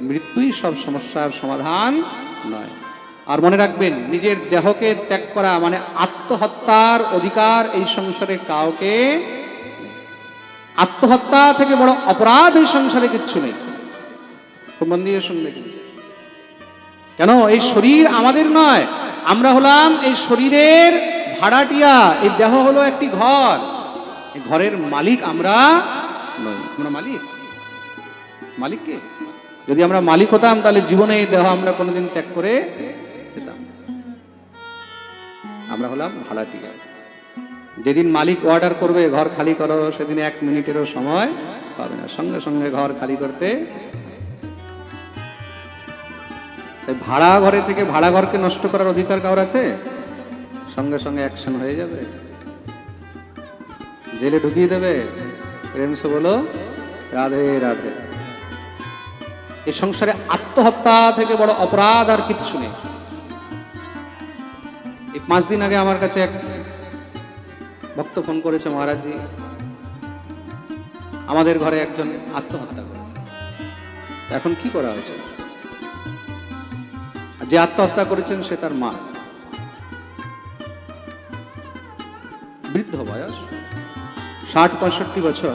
মৃত্যুই সব সমস্যার সমাধান নয়। আর মনে রাখবেন, নিজের দেহকে ত্যাগ করা মানে আত্মহত্যার অধিকার এই সংসারে কাউকে আত্মহত্যা থেকে বড় অপরাধ এই সংসারে কিচ্ছু নেই। খুব মন দিয়ে শুনবে কেন? এই শরীর আমাদের নয়। আমরা হলাম এই শরীরের ভাড়াটিয়া। এই দেহ হলো একটি ঘর। ঘরের মালিক আমরা নই। আমরা মালিক। মালিক কে? যদি আমরা মালিক হতাম, তাহলে জীবনে এই দেহ আমরা কোনোদিন ত্যাগ করে যেতাম। আমরা হলাম ভাড়াটিয়া যেদিন মালিক অর্ডার করবে, ঘর খালি করো, সেদিন এক মিনিটেরও সময় পাবে না। সঙ্গে সঙ্গে ঘর খালি করতে তাই ভাড়া ঘরে থেকে ভাড়া ঘরকে নষ্ট করার অধিকার কার আছে? সঙ্গে সঙ্গে অ্যাকশন হয়ে যাবে। জেলে ঢুকিয়ে দেবে। প্রেমসে বলো রাধে রাধে। এই সংসারে আত্মহত্যা থেকে বড় অপরাধ আর কিচ্ছু নেই। এই পাঁচ দিন আগে আমার কাছে এক ভক্ত ফোন করেছে মহারাজজি, আমাদের ঘরে একজন আত্মহত্যা করেছে। এখন কি করা হয়েছে? যে আত্মহত্যা করেছেন সে তার মা। বৃদ্ধ বয়স, ষাট, পঁয়ষট্টি বছর।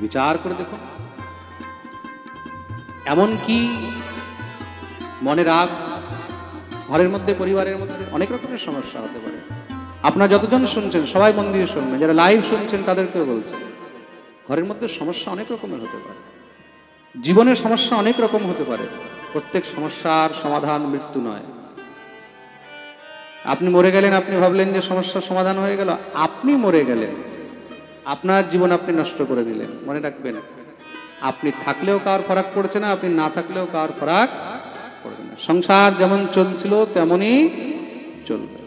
বিচার করে দেখো। এমন কি মনে রাগ, ঘরের মধ্যে, পরিবারের মধ্যে অনেক রকমের সমস্যা হতে পারে। আপনারা যতজন শুনছেন, সবাই মন দিয়ে শুনবেন, যারা লাইভ শুনছেন তাদেরকেও বলছে, ঘরের মধ্যে সমস্যা অনেক রকমের হতে পারে। জীবনের সমস্যা অনেক রকম হতে পারে। প্রত্যেক সমস্যার সমাধান মৃত্যু নয়। আপনি মরে গেলেন, আপনি ভাবলেন যে সমস্যার সমাধান হয়ে গেল, আপনি মরে গেলেন। আপনার জীবন আপনি নষ্ট করে দিলেন, মনে রাখবেন। আপনি থাকলেও কার ফরাক পড়ছে না, আপনি না থাকলেও কার ফরাক পড়বে না। সংসার যেমন চলছিল, তেমনই চলবে।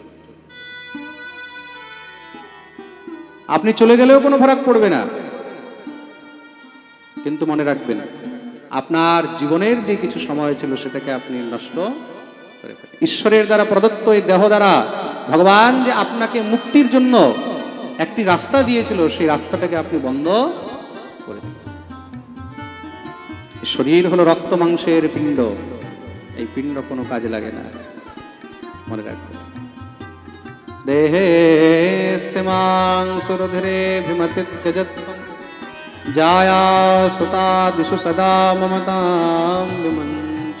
আপনি চলে গেলেও কোনো ফরাক পড়বে না। কিন্তু মনে রাখবেন, আপনার জীবনের যে কিছু সময় ছিল, সেটাকে আপনি নষ্ট ঈশ্বরের দ্বারা প্রদত্ত এই দেহ দ্বারা ভগবান যে আপনাকে মুক্তির জন্য একটি রাস্তা দিয়েছিল, সেই রাস্তাটাকে আপনি বন্ধ করে এই শরীর হলো রক্ত মাংসের পিণ্ড। এই পিণ্ড কোনো কাজে লাগে না। মনে রাখবে। দেহে স্থিমাংসুরধরে ভিমতি জায়া সুতা দিশু সদা মমতা বিমঞ্চ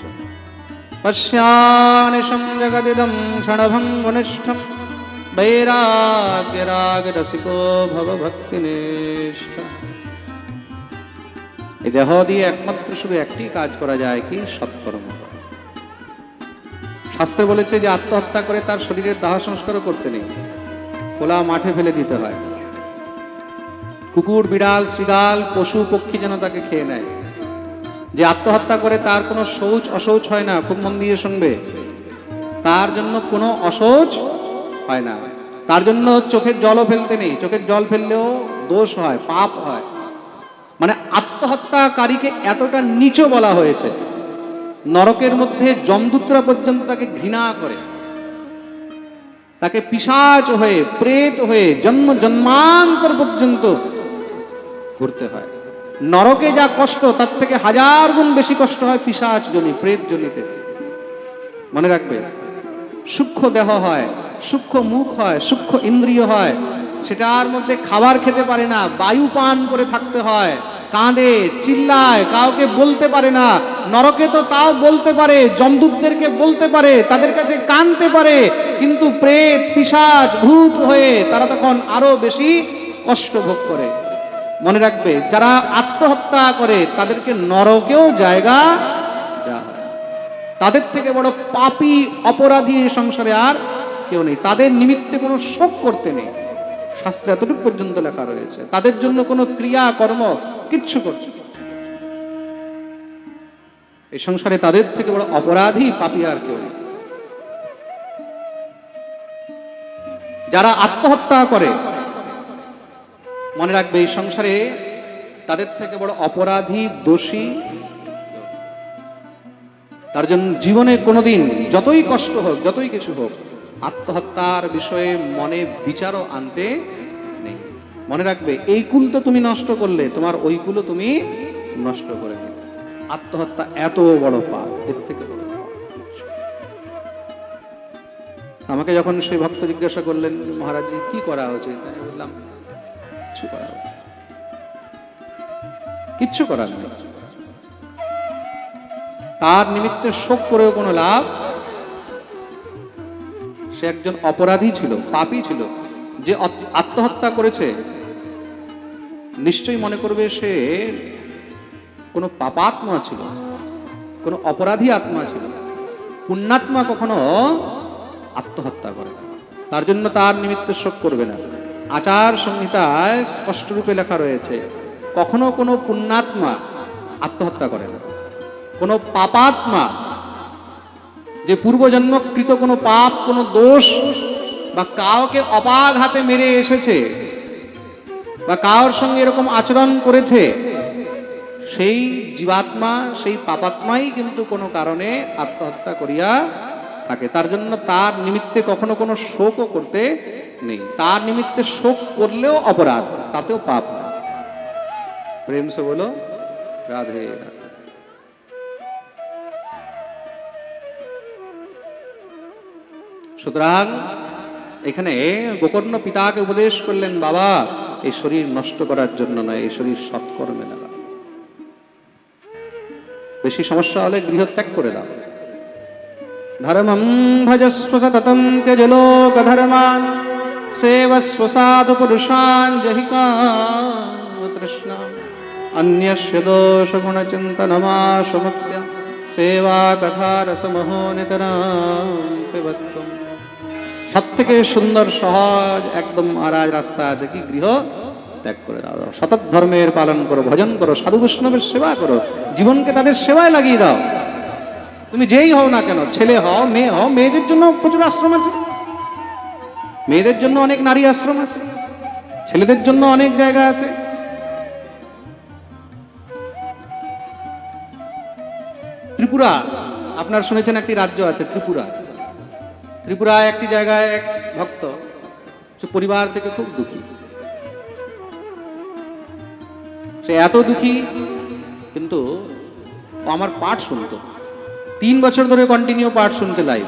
পশ্যানিশম জগদিদম ক্ষণভং মনিষ্ঠম বৈরাগ্যরাগরসিকো ভব ভক্তিনিষ্ঠ এই দেহ দিয়ে একমাত্র শুধু একটি কাজ করা যায় কি সৎকর্ম করা। শাস্ত্রে বলেছে যে আত্মহত্যা করে তার শরীরের দাহ সংস্কারও করতে নেই। খোলা মাঠে ফেলে দিতে হয়। কুকুর, বিড়াল, শৃগাল, পশু, পক্ষী যেন তাকে খেয়ে নেয়। যে আত্মহত্যা করে তার কোনো শৌচ অশৌচ হয় না, খুব মন দিয়ে শুনবে। তার জন্য কোনো অশৌচ হয় না। তার জন্য চোখের জলও ফেলতে নেই। চোখের জল ফেললেও দোষ হয়, পাপ হয়। মানে আত্মহত্যাকারীকে এতটা নিচু বলা হয়েছে। নরকের মধ্যে যমদূতরা পর্যন্ত তাকে ঘৃণা করে। তাকে পিসাচ হয়ে, প্রেত হয়ে, জন্ম জন্মান্তর পর্যন্ত ঘুরতে হয়। নরকে যা কষ্ট, তার থেকে হাজার গুণ বেশি কষ্ট হয় পিসাচ জনি প্রেত জনিতে মনে রাখবে, সূক্ষ্ম দেহ হয়, সূক্ষ্ম মুখ হয়, সূক্ষ্ম ইন্দ্রিয় হয় সেটার মধ্যে খাবার খেতে পারে না, বায়ু পান করে থাকতে হয়, কাঁদে, চিল্লায়, কাউকে বলতে পারে না, নরকে তো তাও বলতে পারে, জমদূতদেরকে বলতে পারে, তাদের কাছে কানতে পারে, কিন্তু প্রেত পিসাচ ভূত হয়ে তারা তখন আরও বেশি কষ্ট ভোগ করে। মনে রাখবে, যারা আত্মহত্যা করে, তাদেরকে নরকেও জায়গা তাদের থেকে বড় পাপি, অপরাধী সংসারে আর কেউ নেই। তাদের নিমিত্তে কোনো শোক করতে নেই। শাস্ত্রে এতটুকু পর্যন্ত লেখা রয়েছে তাদের জন্য কোনো ক্রিয়া, কর্ম কিচ্ছু করছে। এই সংসারে তাদের থেকে বড় অপরাধী পাপী আর কেউ যারা আত্মহত্যা করে, মনে রাখবে এই সংসারে তাদের থেকে বড় অপরাধী, দোষী, তার জন্য জীবনে কোনোদিন যতই কষ্ট হোক, যতই কিছু হোক আত্মহত্যার বিষয়ে মনে বিচারও আনতে নেই। মনে রাখবে, এই কুল তো তুমি নষ্ট করলে, তোমার ওই কুলও তুমি নষ্ট করে দিলে। আত্মহত্যা এত বড় পাপ, এর থেকে আমাকে যখন সেই ভক্ত জিজ্ঞাসা করলেন, মহারাজজি, কি করা উচিত বললাম, কিছু করা কিচ্ছু করার নেই। তার নিমিত্তে শোক করেও কোনো লাভ সে একজন অপরাধী ছিল, পাপী ছিল, যে আত্মহত্যা করেছে। নিশ্চয়ই মনে করবে সে কোনো পাপাত্মা ছিল, কোনো অপরাধী আত্মা ছিল। পুণ্যাত্মা কখনো আত্মহত্যা করে না। তার জন্য তার নিমিত্ত শোক করবে না। আচার সংহিতায় স্পষ্ট রূপে লেখা রয়েছে, কখনো কোনো পুণ্যাত্মা আত্মহত্যা করে না। কোনো পাপাত্মা যে পূর্বজন্মকৃত কোনো পাপ, কোনো দোষ বা কাউকে অপাঘাতে মেরে এসেছে বা কারোর সঙ্গে এরকম আচরণ করেছে, সেই জীবাত্মা, সেই পাপাত্মাই কিন্তু কোনো কারণে আত্মহত্যা করিয়া থাকে। তার জন্য তার নিমিত্তে কখনো কোনো শোকও করতে নেই। তার নিমিত্তে শোক করলেও অপরাধ, তাতেও পাপ প্রেম সে বলো, রাধে রাধে। সুতরাং এখানে গোকর্ণ পিতাকে উপদেশ করলেন, বাবা, এই শরীর নষ্ট করার জন্য নয়, এই শরীর সৎকর্মে লাগা বেশি সমস্যা হলে গৃহত্যাগ করে দাও। ধর্মম ভজস্ব সততম ত্যজ লোক ধর্মান সেবস্ব সাধু পুরুষান জহিকা অন্যস্য দোষ গুণ চিন্তনমাশমুক্ত সেবা কথা রসমহো নিতরাম, পিবত্তম। সব থেকে সুন্দর সহজ একদম আরাজ রাস্তা আছে কি? গৃহ ত্যাগ করে দাও শতক ধর্মের পালন করো, ভজন করো, সাধু বৈষ্ণবের সেবা করো, জীবনকে তাদের সেবায় লাগিয়ে দাও। তুমি যেই হও না কেন, ছেলে হও, মেয়ে হও, মেয়েদের জন্য প্রচুর আশ্রম আছে। মেয়েদের জন্য অনেক নারী আশ্রম আছে। ছেলেদের জন্য অনেক জায়গা আছে। ত্রিপুরা, আপনার শুনেছেন একটি রাজ্য আছে, ত্রিপুরা। ত্রিপুরায় একটি জায়গায় এক ভক্ত, সে পরিবার থেকে খুব দুঃখী। সে এত দুঃখী, কিন্তু আমার পাঠ শুনতো। তিন বছর ধরে কন্টিনিউ পাঠ শুনতে লাইভ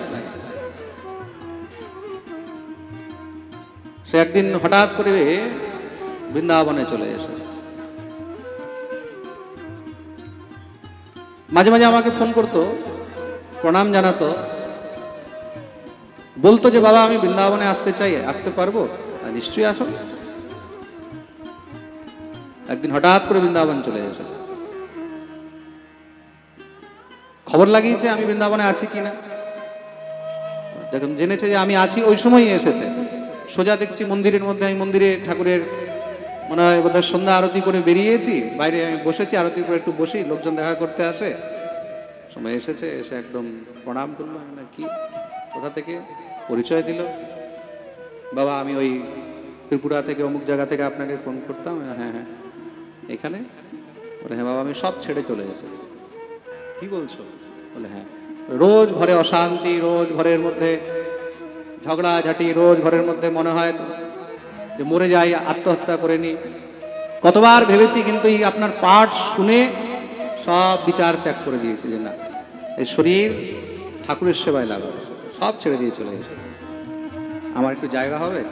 সে একদিন হঠাৎ করে বৃন্দাবনে চলে এসেছে। মাঝে মাঝে আমাকে ফোন করতো, প্রণাম জানাতো। বলতো যে বাবা আমি বৃন্দাবনে আসতে চাই আসতে পারব? আর নিশ্চয়ই আসো। একদিন হঠাৎ করে বৃন্দাবন চলে এসেছে। খবর লাগিয়েছে আমি বৃন্দাবনে আছি কিনা যখন জেনেছে যে আমি আছি ওই সময়ই এসেছে। সোজা দেখছি মন্দিরের মধ্যে আমি মন্দিরে ঠাকুরের মনে হয় বোধহয় সন্ধ্যা আরতি করে বেরিয়েছি। বাইরে আমি বসেছি আরতি করে একটু বসি লোকজন দেখা করতে আসে। সময় এসেছে এসে একদম প্রণাম করল বললাম, কি? কোথা থেকে? পরিচয় দিল। বাবা, আমি ওই ত্রিপুরা থেকে, অমুক জায়গা থেকে আপনাকে ফোন করতাম। হ্যাঁ হ্যাঁ। এখানে? বলে হ্যাঁ বাবা, আমি সব ছেড়ে চলে এসেছি। কি বলছো? বলে হ্যাঁ। রোজ ঘরে অশান্তি, রোজ ঘরের মধ্যে ঝগড়াঝাটি, রোজ ঘরের মধ্যে মনে হয় যে মরে যাই, আত্মহত্যা করে নি কতবার ভেবেছি, কিন্তু এই আপনার পাঠ শুনে সব বিচার ত্যাগ করে দিয়েছি যে না এই শরীর ঠাকুরের সেবায় লাগাবো সব ছেড়ে দিয়ে চলে এসেছে। আমার একটু জায়গা হবে?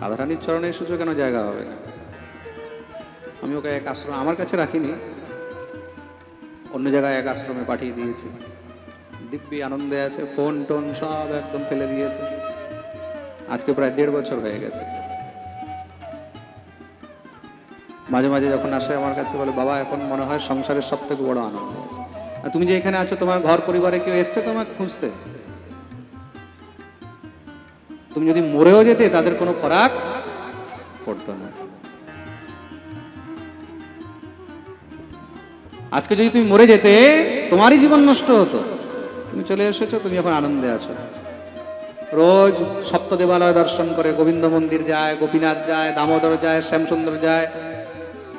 রাধারানীর চরণে এসেছ কেন জায়গা হবে? না আমি ওকে এক আশ্রম, আমার কাছে রাখিনি। অন্য জায়গায় এক আশ্রমে পাঠিয়ে দিয়েছি। দিব্যি আনন্দে আছে, ফোন টোন সব একদম ফেলে দিয়েছে। আজকে প্রায় দেড় বছর হয়ে গেছে। মাঝে মাঝে যখন আসে আমার কাছে বলে, বাবা, এখন মনে হয় সংসারের সব থেকে বড় আনন্দ আছে। আর তুমি যে এখানে আছো, তোমার ঘর পরিবারে কেউ এসছে তোমাকে খুঁজতে? তুমি যদি মরেও যেতে, তাদের কোনো ফরাক পড়তো না। আজকে যদি তুমি মরে যেতে, তোমারই জীবন নষ্ট হতো। তুমি চলে এসেছ, তুমি এখন আনন্দে আছো। রোজ সপ্ত দেবালয় দর্শন করে গোবিন্দ মন্দির যায়, গোপীনাথ যায়, দামোদর যায়, শ্যামসুন্দর যায়।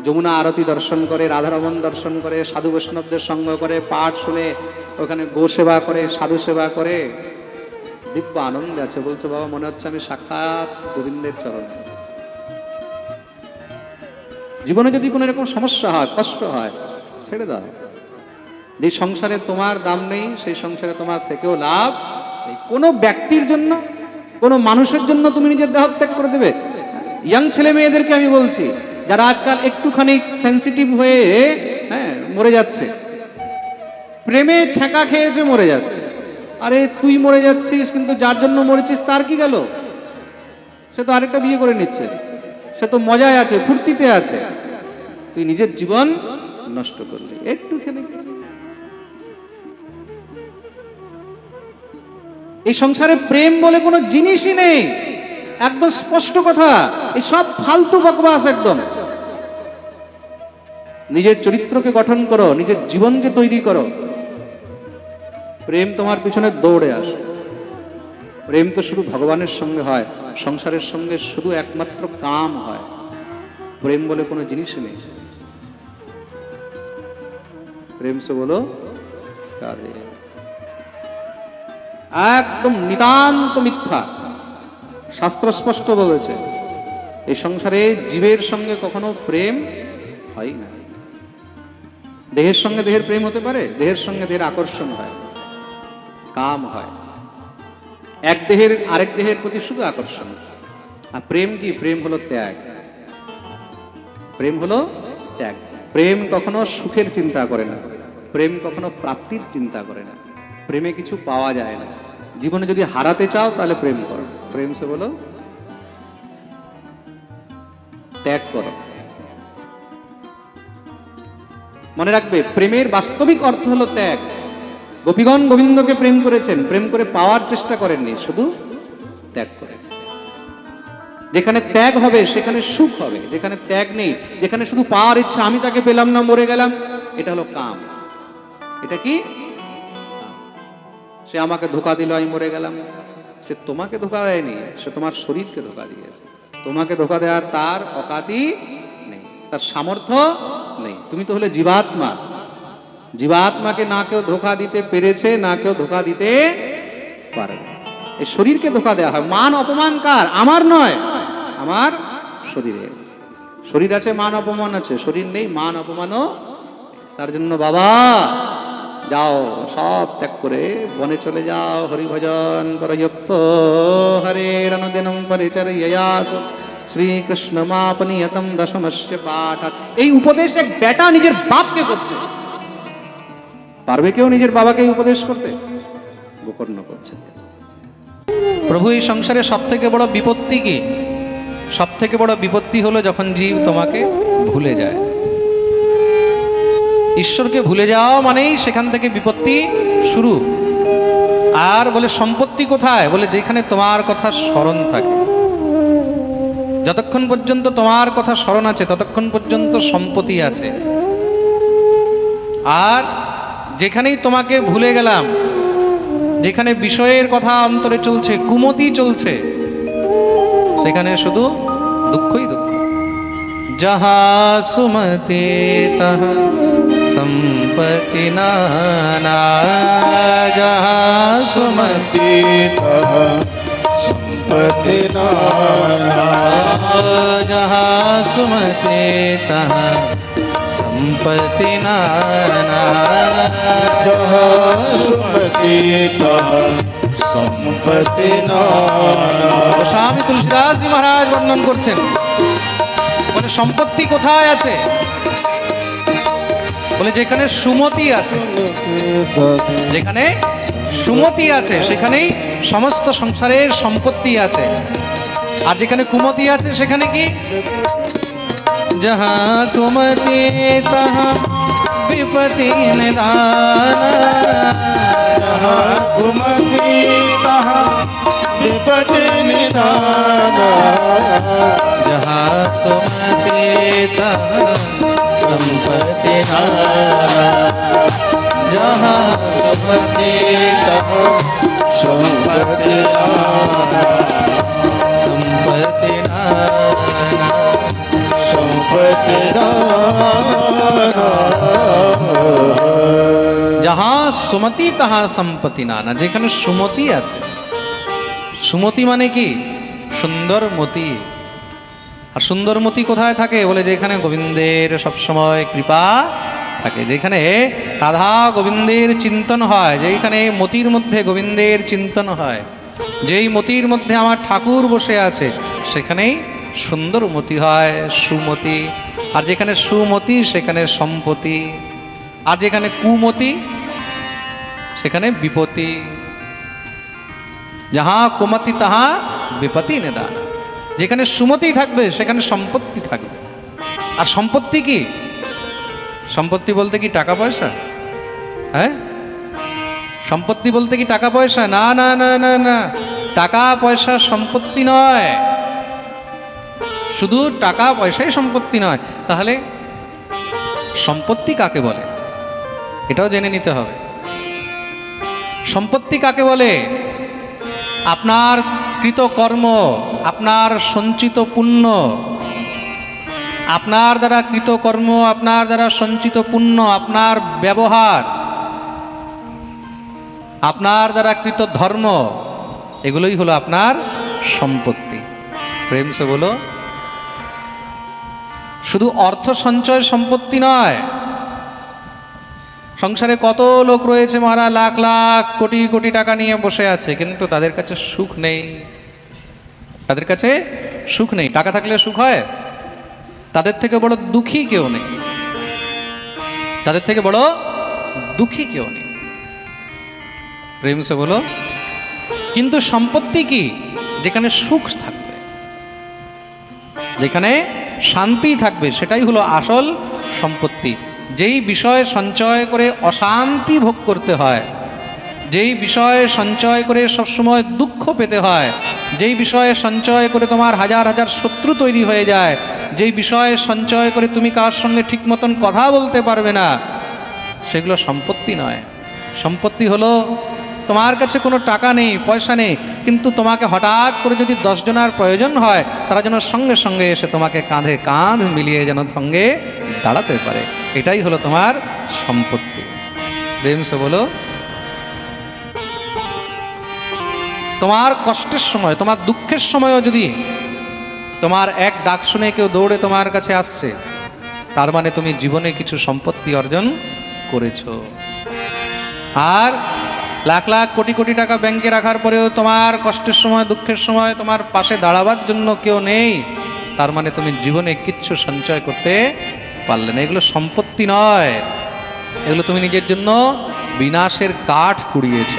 যমুনা আরতি দর্শন করে, রাধারমন দর্শন করে, সাধু বৈষ্ণবদের সঙ্গ করে, পাঠ শুনে ওখানে গো সেবা করে, সাধু সেবা করে। দিব্য আনন্দ আছে, বলছে, বাবা, মনে হচ্ছে আমি সাক্ষাৎ গোবিন্দের চরণ জীবনে যদি কোনো এরকম সমস্যা হয়, কষ্ট হয়, ছেড়ে দাও। যে সংসারে তোমার দাম নেই, সেই সংসারে তোমার থেকেও লাভ কোনো ব্যক্তির জন্য, কোনো মানুষের জন্য তুমি নিজের দেহত্যাগ করে দেবে? ইয়াং ছেলে মেয়েদেরকে আমি বলছি যারা আজকাল একটুখানি সেন্সিটিভ হয়ে হ্যাঁ মরে যাচ্ছে। প্রেমে ছ্যাঁকা খেয়েছে মরে যাচ্ছে। আরে, তুই মরে যাচ্ছিস, কিন্তু যার জন্য মরেছিস তার কি গেল? সে তো আরেকটা বিয়ে করে নিচ্ছে। সে তো মজায় আছে, ফুর্তিতে আছে। তুই নিজের জীবন নষ্ট করলি। একটুখানি। এই সংসারে প্রেম বলে কোনো জিনিসই নেই। একদম স্পষ্ট কথা। এই সব ফালতু বকবাস একদম। নিজের চরিত্রকে গঠন করো, নিজের জীবনকে তৈরি করো। প্রেম তোমার পিছনে দৌড়ে আসে। প্রেম তো শুধু ভগবানের সঙ্গে হয়, সংসারের সঙ্গে শুধু একমাত্র কাম হয়। প্রেম বলে কোনো জিনিস নেই। প্রেম সে বলো একদম নিতান্ত মিথ্যা। শাস্ত্র স্পষ্ট বলেছে, এই সংসারে জীবের সঙ্গে কখনো প্রেম হয় না। দেহের সঙ্গে দেহের প্রেম হতে পারে, দেহের সঙ্গে দেহের আকর্ষণ হয়, কাম হয়। এক দেহের আরেক দেহের প্রতি শুধু আকর্ষণ। আর প্রেম কি? প্রেম হলো ত্যাগ। প্রেম হলো ত্যাগ। প্রেম কখনো সুখের চিন্তা করে না। প্রেম কখনো প্রাপ্তির চিন্তা করে না। প্রেমে কিছু পাওয়া যায় না। জীবনে যদি হারাতে চাও, তাহলে প্রেম করো। প্রেম সে বলো। ত্যাগ করো। মনে রাখবে, প্রেমের বাস্তবিক অর্থ হলো ত্যাগ। গোপীগণ গোবিন্দকে প্রেম করেছেন, প্রেম করে পাওয়ার চেষ্টা করেননি, শুধু ত্যাগ করেছেন। যেখানে ত্যাগ হবে, সেখানে সুখ হবে। যেখানে ত্যাগ নেই, যেখানে শুধু পাওয়ার ইচ্ছা, আমি তাকে পেলাম না, মরে গেলাম, এটা হলো কাম। এটা কি। সে আমাকে ধোকা দিল, আমি মরে গেলাম। সে তোমাকে ধোকা দেয়নি, সে তোমার শরীরকে ধোকা দিয়েছে। তোমাকে ধোকা দেওয়ার তার অকাতি নেই, তার সামর্থ্য নেই। তুমি তো হলে জীবাত্মা। জীবাত্মাকে না কেউ ধোকা দিতে পেরেছে, না কেউ ধোকা দিতে পারবে এই শরীরকে ধোকা দেওয়া হয়। মান অপমান কার? আমার নয়, আমার শরীরে। শরীর আছে, মান অপমান আছে। শরীর নেই, মান অপমানও তার জন্য বাবা যাও, সব ত্যাগ করে বনে চলে যাও হরি ভজন করযুক্ত হরে রণদিনম পরিচর্যাস। শ্রীকৃষ্ণ মাপনিয়তম দশমস্য পাঠ। এই উপদেশ এক বেটা নিজের বাপকে করছে। পারবে কেউ নিজের বাবাকে উপদেশ করতে? গোকর্ণ করছে। প্রভু, এই সংসারে সব থেকে বড় বিপত্তি কি? সব থেকে বড় বিপত্তি হলো যখন জীব তোমাকে ভুলে যায়। ঈশ্বরকে ভুলে যাওয়া মানেই সেখান থেকে বিপত্তি শুরু। আর বলে, সম্পত্তি কোথায়? বলে, যেখানে তোমার কথা স্মরণ থাকে। যতক্ষণ পর্যন্ত তোমার কথা স্মরণ আছে, ততক্ষণ পর্যন্ত সম্পত্তি আছে। আর যেখানেই তোমাকে ভুলে গেলাম, যেখানে বিষয়ের কথা অন্তরে চলছে, কুমতি চলছে, সেখানে শুধু দুঃখই দুঃখ। যাহা সুমতে তহ সুমতি সম্পত্তি নানা যাহা সুমতে তহ সম্পত্তি নানা সুমতি সম্পত্তি নানা স্বামী তুলসীদাসজি মহারাজ বর্ণন করছেন বলে সম্পত্তি কোথায় আছে বলে যেখানে সুমতি আছে, যেখানে সুমতি আছে, সেখানেই সমস্ত সংসারের সম্পত্তি আছে। আর যেখানে কুমতি আছে, সেখানে কি? যাহা কুমতি, তাহা বিপতি কুমতি, তাহা বিপতি নিদান যাহা সুমতি, তাহা संपत्ति नाना जहाँ सुमति तहाँ সম্পত্তি নানা संपत्ति नाना সম্পত্তি নানা যাহা সুমতি তাহা সম্পত্তি নানা যেখানে সুমতি আছে সুমতি মানে কি সুন্দর মতি আর সুন্দরমতি কোথায় থাকে? বলে যেখানে গোবিন্দের সবসময় কৃপা থাকে। যেখানে রাধা গোবিন্দের চিন্তন হয় যেখানে মতির মধ্যে গোবিন্দের চিন্তন হয়। যেই মতির মধ্যে আমার ঠাকুর বসে আছে, সেখানেই সুন্দর মতি হয়, সুমতি। আর যেখানে সুমতি, সেখানে সম্পতি। আর যেখানে কুমতি, সেখানে বিপত্তি যাহা কুমতি, তাহা বিপত্তি নেদান যেখানে সুমতি থাকবে, সেখানে সম্পত্তি থাকবে। আর সম্পত্তি কি? সম্পত্তি বলতে কি টাকা পয়সা? হ্যাঁ? সম্পত্তি বলতে কি টাকা পয়সা? না না না না না। টাকা পয়সা সম্পত্তি নয়। শুধু টাকা পয়সাই সম্পত্তি নয়। তাহলে সম্পত্তি কাকে বলে? এটাও জেনে নিতে হবে। সম্পত্তি কাকে বলে? আপনার কৃতকর্ম, আপনার সঞ্চিত পুণ্য। আপনার দ্বারা কৃতকর্ম, আপনার দ্বারা সঞ্চিত পুণ্য, আপনার ব্যবহার, আপনার দ্বারা কৃত ধর্ম, এগুলোই হলো আপনার সম্পত্তি। প্রেম সে বলো, শুধু অর্থ সঞ্চয় সম্পত্তি নয় সংসারে কত লোক রয়েছে মারা, লাখ লাখ, কোটি কোটি টাকা নিয়ে বসে আছে, কিন্তু তাদের কাছে সুখ নেই। তাদের কাছে সুখ নেই। টাকা থাকলে সুখ হয়। তাদের থেকে বড় দুঃখী কেউ নেই। তাদের থেকে বড় দুঃখী কেউ নেই। প্রেম সে বলো, কিন্তু সম্পত্তি কি? যেখানে সুখ থাকবে, যেখানে শান্তি থাকবে, সেটাই হলো আসল সম্পত্তি। যেই বিষয় সঞ্চয় করে অশান্তি ভোগ করতে হয়, যেই বিষয়ে সঞ্চয় করে সবসময় দুঃখ পেতে হয়, যেই বিষয়ে সঞ্চয় করে তোমার হাজার হাজার শত্রু তৈরি হয়ে যায়, যেই বিষয়ে সঞ্চয় করে তুমি কার সঙ্গে ঠিক মতন কথা বলতে পারবে না, সেগুলো সম্পত্তি নয়। সম্পত্তি হলো তোমার কাছে কোনো টাকা নেই, পয়সা নেই, কিন্তু তোমাকে হঠাৎ করে যদি দশজনার প্রয়োজন হয়, তারা যেন সঙ্গে সঙ্গে এসে তোমাকে কাঁধে কাঁধ মিলিয়ে যেন সঙ্গে দাঁড়াতে পারে। এটাই হলো তোমার সম্পত্তি। প্রেমসে বলো, তোমার কষ্টের সময়, তোমার দুঃখের সময়ও যদি তোমার এক ডাক শুনে কেউ দৌড়ে তোমার কাছে আসছে, তার মানে তুমি জীবনে কিছু সম্পত্তি অর্জন করেছ। আর লাখ লাখ কোটি কোটি টাকা ব্যাংকে রাখার পরেও তোমার কষ্টের সময়, দুঃখের সময় তোমার পাশে দাঁড়াবার জন্য কেউ নেই। তার মানে তুমি জীবনে কিচ্ছু সঞ্চয় করতে পারলে না। এগুলো সম্পত্তি নয়। এগুলো তুমি নিজের জন্য বিনাশের কাঠ কুড়িয়েছ।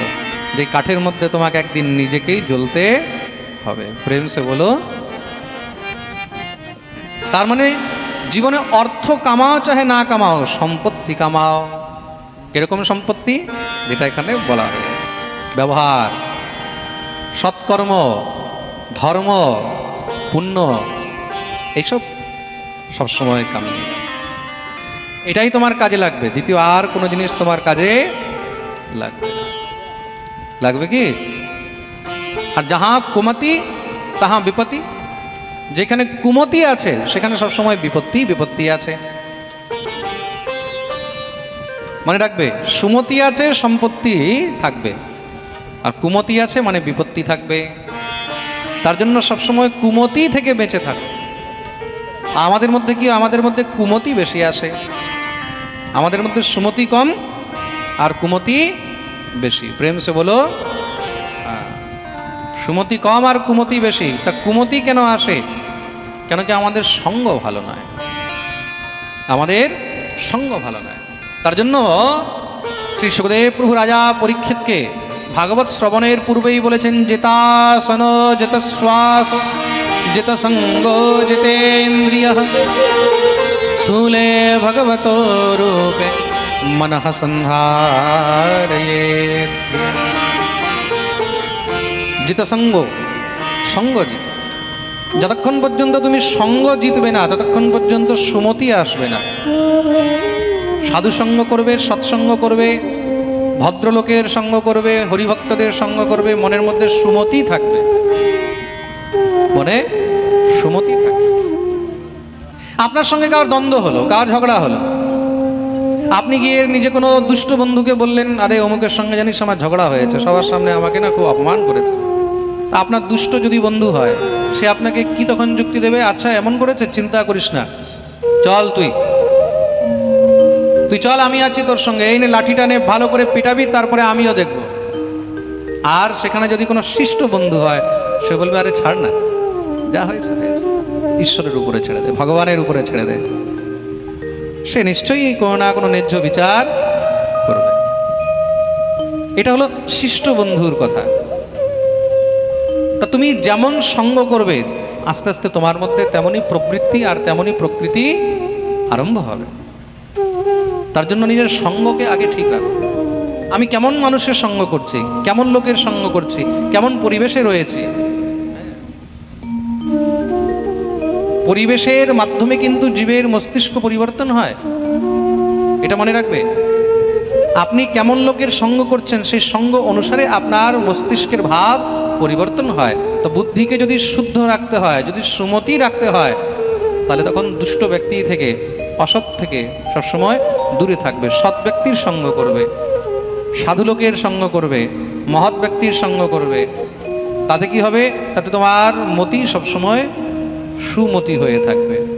যে কাঠের মধ্যে তোমাকে একদিন নিজেকেই জ্বলতে হবে। প্রেম সে বলো। তার মানে জীবনে অর্থ কামাও, চাহে না কামাও, সম্পত্তি কামাও। এরকম সম্পত্তি? যেটা এখানে বলা হয়েছে। ব্যবহার, সৎকর্ম, ধর্ম, পুণ্য, এইসব সবসময় কামি এটাই তোমার কাজে লাগবে। দ্বিতীয় আর কোনো জিনিস তোমার কাজে লাগবে লাগবে কি? আর যাহা কুমতি, তাহা বিপত্তি। যেখানে কুমতি আছে, সেখানে সবসময় বিপত্তি বিপত্তি আছে। মনে রাখবে সুমতি আছে, সম্পত্তি থাকবে। আর কুমতি আছে মানে বিপত্তি থাকবে। তার জন্য সবসময় কুমতি থেকে বেঁচে থাকো। আমাদের মধ্যে কি, আমাদের মধ্যে কুমতি বেশি আসে? আমাদের মধ্যে সুমতি কম আর কুমতি বেশি। প্রেম সে বলো সুমতি কম আর কুমতি বেশি। তা কুমতি কেন আসে? কেন কি আমাদের সঙ্গ ভালো নয়? আমাদের সঙ্গ ভালো নয়। তার জন্য শ্রী সুখদেব প্রভু রাজা পরীক্ষিতকে ভাগবত শ্রবণের পূর্বেই বলেছেন জেতাসন জেত শ্বাস, জেত সঙ্গ, জিতেন্দ্রিয়। স্থূলে ভগবত রূপে মনঃ সন্ধারয়ে। জিত সঙ্গ সঙ্গ জিত। যতক্ষণ পর্যন্ত তুমি সঙ্গ জিতবে না, ততক্ষণ পর্যন্ত সুমতি আসবে না। সাধু সঙ্গ করবে, সৎসঙ্গ করবে, ভদ্রলোকের সঙ্গ করবে, হরিভক্তদের সঙ্গ করবে, মনের মধ্যে সুমতি থাকবে। মনে সুমতি থাকবে। আপনার সঙ্গে কার দ্বন্দ্ব হলো, কার ঝগড়া হলো? আপনি গিয়ে নিজে কোনো দুষ্ট বন্ধুকে বললেন, আরে, অমুকের সঙ্গে জানিস আমার ঝগড়া হয়েছে, সবার সামনে আমাকে না খুব অপমান করেছে। তা আপনার দুষ্ট যদি বন্ধু হয়, সে আপনাকে কি তখন যুক্তি দেবে? আচ্ছা এমন করেছে? চিন্তা করিস না। চল তুই। তুই চল, আমি আছি তোর সঙ্গে। এই নে লাঠিটা নে, ভালো করে পিটাবি, তারপরে আমিও দেখব। আর সেখানে যদি কোনো শিষ্ট বন্ধু হয়, সে বলবে, আরে, ছাড় না। যা হয়েছে হয়েছে। ঈশ্বরের উপরে ছেড়ে দে, ভগবানের উপরে ছেড়ে দে। সে নিশ্চয়ই কোনো না কোনো ন্যায্য বিচার করবে। এটা হলো শিষ্ট বন্ধুর কথা। তা তুমি যেমন সঙ্গ করবে, আস্তে আস্তে তোমার মধ্যে তেমনই প্রবৃত্তি আর তেমনই প্রকৃতি আরম্ভ হবে। তার জন্য নিজের সঙ্গকে আগে ঠিক রাখো। আমি কেমন মানুষের সঙ্গ করছি, কেমন লোকের সঙ্গ করছি, কেমন পরিবেশে রয়েছি? পরিবেশের মাধ্যমে কিন্তু জীবের মস্তিষ্ক পরিবর্তন হয়। এটা মনে রাখবে? আপনি কেমন লোকের সঙ্গ করছেন, সেই সঙ্গ অনুসারে আপনার মস্তিষ্কের ভাব পরিবর্তন হয়। তো বুদ্ধিকে যদি শুদ্ধ রাখতে হয়, যদি সুমতি রাখতে হয়, তাহলে তখন দুষ্ট ব্যক্তি থেকে, অসৎ থেকে সবসময় দূরে থাকবে, সৎ ব্যক্তির সঙ্গ করবে, সাধু লোকের সঙ্গ করবে, মহৎ ব্যক্তির সঙ্গ করবে। তাতে কি হবে? তাতে তোমার মতি সবসময় সুমতি হয়ে থাকবে।